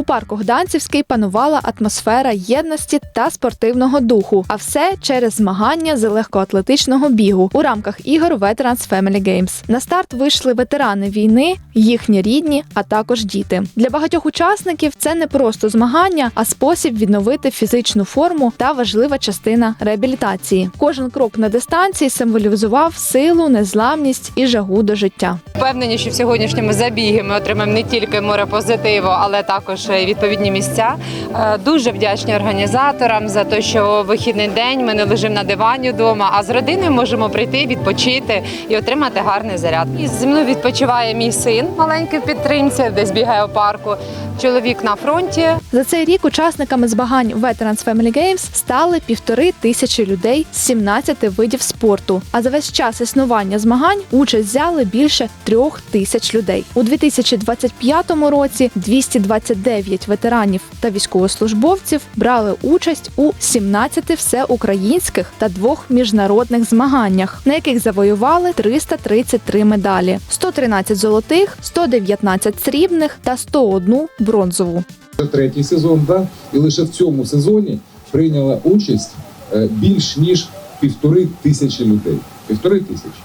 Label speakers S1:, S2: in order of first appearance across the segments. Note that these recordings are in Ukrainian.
S1: У парку Гданцівський панувала атмосфера єдності та спортивного духу, а все через змагання з легкоатлетичного бігу у рамках ігор Veterans Family Games. На старт вийшли ветерани війни, їхні рідні, а також діти. Для багатьох учасників це не просто змагання, а спосіб відновити фізичну форму та важлива частина реабілітації. Кожен крок на дистанції символізував силу, незламність і жагу до життя.
S2: Впевнені, що в сьогоднішньому забігі ми отримаємо не тільки море позитиву, але також і відповідні місця. Е, Дуже вдячні організаторам за те, що вихідний день ми не лежимо на дивані вдома, а з родиною можемо прийти, відпочити і отримати гарний заряд. І зі мною відпочиває мій син маленький в підтримці, десь бігає у парку. Чоловік на фронті.
S1: За цей рік учасниками змагань Veterans Family Games стали півтори тисячі людей з 17 видів спорту. А за весь час існування змагань участь взяли більше трьох тисяч людей. У 2025 році 229 ветеранів та військовослужбовців брали участь у 17 всеукраїнських та двох міжнародних змаганнях, на яких завоювали 333 медалі: 113 золотих, 119 срібних та 101 бронзову.
S3: Це третій сезон, да? і лише в цьому сезоні прийняла участь е, більш ніж півтори тисячі людей. Півтори тисячі.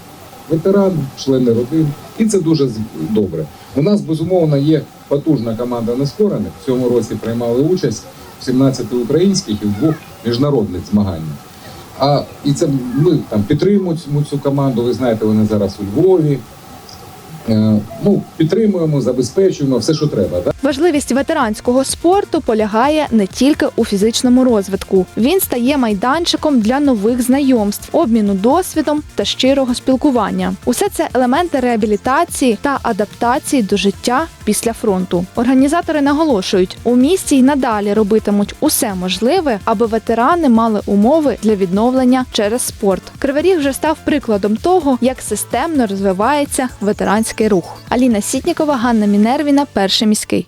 S3: Ветерани, члени родин. І це дуже добре. У нас, безумовно, є потужна команда нескорених. В цьому році приймали участь в 17 українських і в двох міжнародних змаганнях. А і це ми там підтримуємо цю- команду. Ви знаєте, вони зараз у Львові. Е, Ну, підтримуємо, забезпечуємо все, що треба. Да?
S1: Важливість ветеранського спорту полягає не тільки у фізичному розвитку. Він стає майданчиком для нових знайомств, обміну досвідом та щирого спілкування. Усе це елементи реабілітації та адаптації до життя після фронту. Організатори наголошують, у місті й надалі робитимуть усе можливе, аби ветерани мали умови для відновлення через спорт. Кривий Ріг вже став прикладом того, як системно розвивається ветеранський рух. Аліна Сітнікова, Ганна Мінервіна, перший міський.